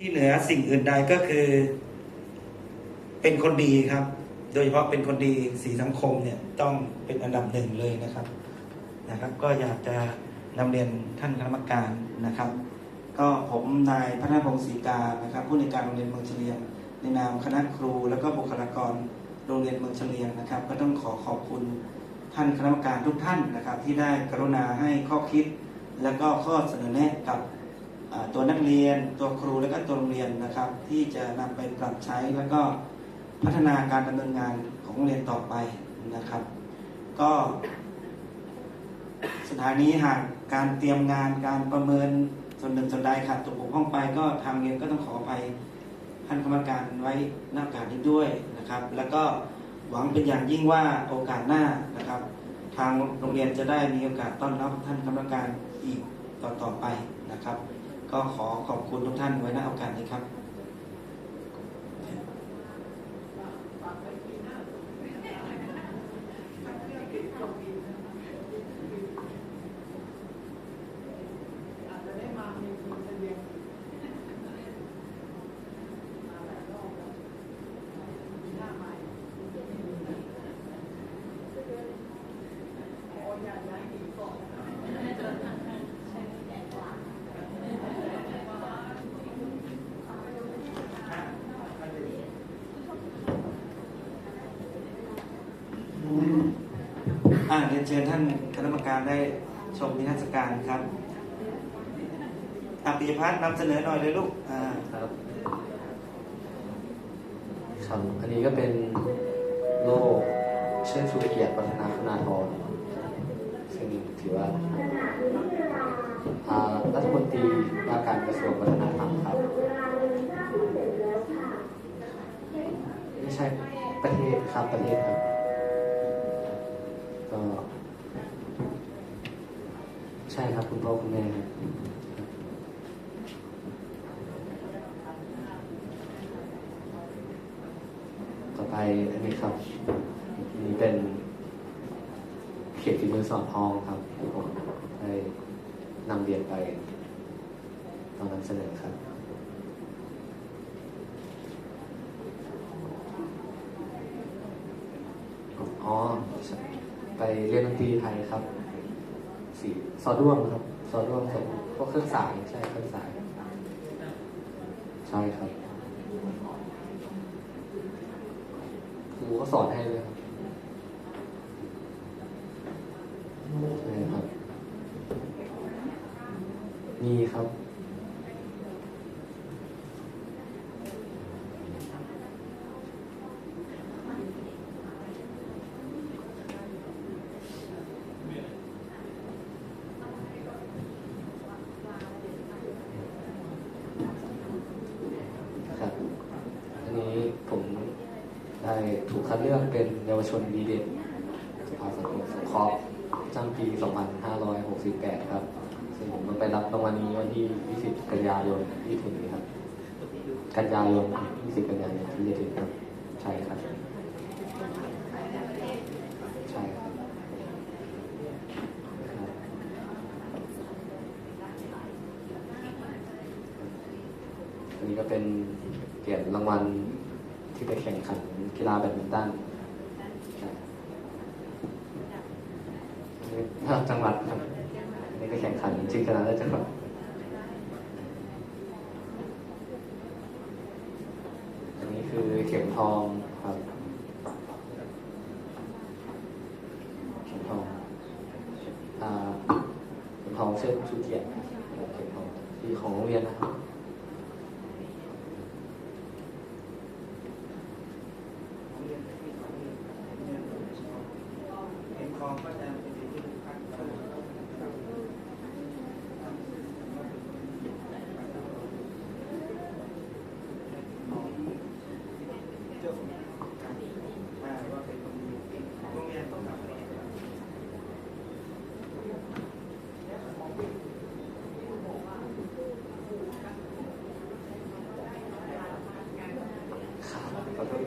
ที่เหนือสิ่งอื่นใดก็คือ เป็นคนดีครับ โดยเฉพาะเป็นคนดีสีสังคมเนี่ยต้องเป็นอันดับหนึ่งเลยนะครับนะครับ ก็อยากจะนำเรียนท่านคณะกรรมการนะครับ ก็ผมนายพัฒนพงศ์ศรีกานะครับ ผู้ในการโรงเรียนเมืองเฉลียง ในนามคณะครู แล้วก็บุคลากรโรงเรียนเมืองเฉลียงนะครับ ก็ต้องขอขอบคุณท่านคณะกรรมการทุกท่านนะครับ ที่ได้กรุณาให้ข้อคิด แล้วก็ข้อเสนอแนะกับ ตัวนักเรียน ตัวครูและก็ตัวโรงเรียนนะครับ ที่จะนำไปปรับใช้แล้วก็พัฒนาการดำเนินงานของโรงเรียนต่อไปนะครับ ก็สุดท้านีหากการเตรียมงานการประเมินส่วนหนึ่งส่วนใดขาดตกบกพร่องไป ก็ทางเรียนก็ต้องขออภัยท่านกรรมการไว้หน้ากาสนี้ด้วยนะครับ แล้วก็หวังเป็นอย่างยิ่งว่าโอกาสหน้านะครับ ทางโรงเรียนจะได้มีโอกาสต้อนรับท่านกรรมการอีกต่อต่อๆไปนะครับ ก็ขอขอบคุณทุกท่านไว้ณโอกาสนี้ครับ อ่าเรียนเชิญท่านคณะกรรมการได้ชมนิทรรศการครับอาปิยพัฒน์นำเสนอหน่อยเลยลูกอ่าครับครับอันนี้ก็เป็นโลกเชิดชูเกียรติวัฒนาคณาธรซึ่งถือว่าอ่ารัฐมนตรีว่าการกระทรวงวัฒนธรรมครับไม่ใช่ประเทศครับประเทศครับ ก็ ใช่ครับคุณพ่อคุณแม่ครับต่อไปอันนี้ครับอันนี้เป็นเขียนฝีมือสอนทองครับผมได้นำเรียนไปตอนนำเสนอครับอ๋อ ไปเรียนดนตรีไทยครับสี่ซอด้วงครับซอด้วงส่งพวกเครื่องสายใช่เครื่องสายใช่ครับครูก็สอนให้เลยครับใช่ครับมีครับ อันนี้ผมได้ถูก คัดเลือกเป็นเยาวชนดีเด่นสภาสังคมสงเคราะห์ประจำปี 2568 ครับ ซึ่งผมไปรับรางวัลนี้วันที่ 20 กันยายนที่ถึงนี้ครับ กันยายน 20 กันยายนที่จะถึงครับ ใช่ครับ ใช่ครับ อันนี้ก็เป็นเกียรติรางวัล ที่ไปแข่งขันกีฬาแบดมินตันใช่อันนี้ภาจังหวัดครับนนี้ไปแข่งขันชิงชนะเลิศจังหวัดอันนี้คือเข็มทองครับเข็มทองอ่าเข็มทองเชิดชูเกียรติเข็มทองที่ของโรงเรียนนะครับ เห็นคลองก็จะเป็นที่พักครับเจ้าของการอ่าว่าเป็นคนดีโรงเรียนต้องทำอะไรครับ ขอโทษ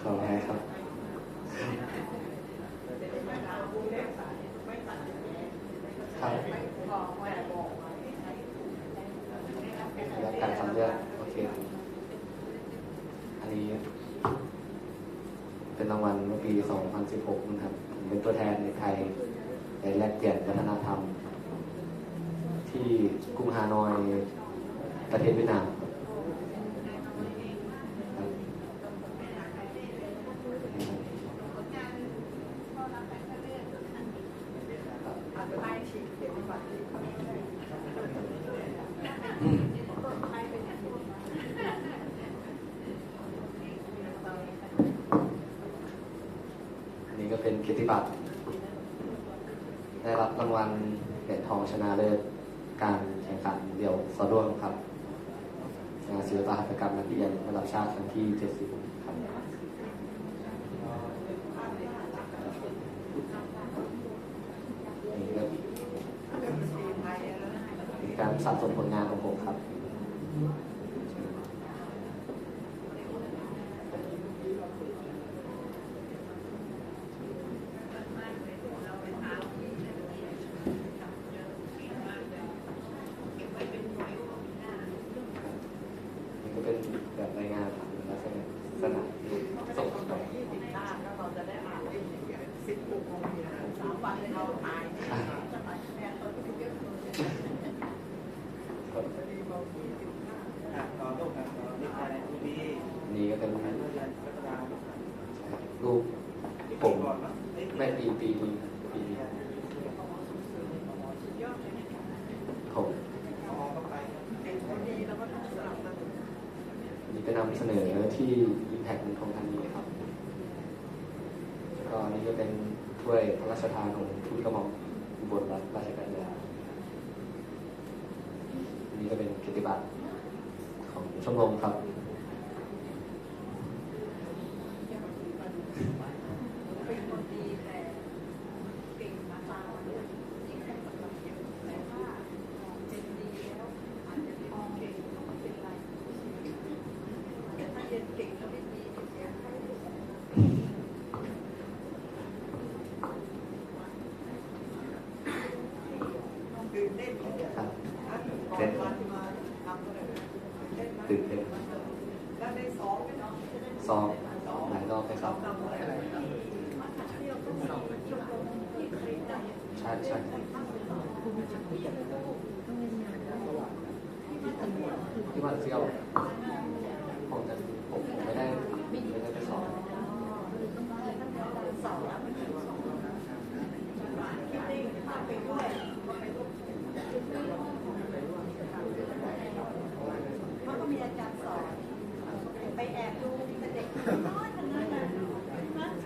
ขอให้ครับ ครับ รับการคัดเลือกโอ เคครับอันนี้ เป็นรางวัลเมื่อปี 2016 นะครับผมเป็นตัวแทนในไทยในแลกเปลี่ยนวัฒนธรรม ที่กรุงฮานอยประเทศเวียดนามครับอันนี้ ก็เกียรติบัตรได้รับรางวัลเหรียญทองชนะเลิศการแข่งขันเดี่ยวสอดร่วมครับงานศิลปหัตถกรรมนักเรียนระดับชาติครั้งที่ 70 ครับการสะสมผลงานของผมครับ นี่ก็เป็นแบบรายงานครับลักษณะสนามที่ส่งไป อะต่อลูกครับต่อนี่อะไร ดูดีนี่ก็เป็นเรียนพัฒนารูปที่ผมแม่ปีปีนี้ปีนี้ผมนี่ไปนำเสนอที่ Impact เมืองทองธานีครับแล้วก็อันนี่ก็เป็น ถ้วยพระราชทานของทูตกระหม่อมอุบลรัตนราชกัญญาอันนี้ก็เป็นเกียรติบัตรของชมรมครับเก่งมากๆยิ่งให้สำหรับเด็กแล้วไม่เป็นไรแต่ถ้าเรียนเก่งแล้วไม่ดีเสียให้ตื่นเต้น ครับ ก่อนวันมาทำอะไรเต้นมา ตื่น เต้นแล้วได้ซ้อมไหมเนาะซ้อมหลายรอบไหมครับทำอะไรเที่ยวก็ซ้อมชมรมที่เคยได้ใช่ใช่ที่ว่าเซียวผมจะผมผมไม่ได้ไม่ได้ไปสอน มันก็มีอาจารย์สอน ไปแอบดูแต่เด็กน้อยคนนั้นน่ะ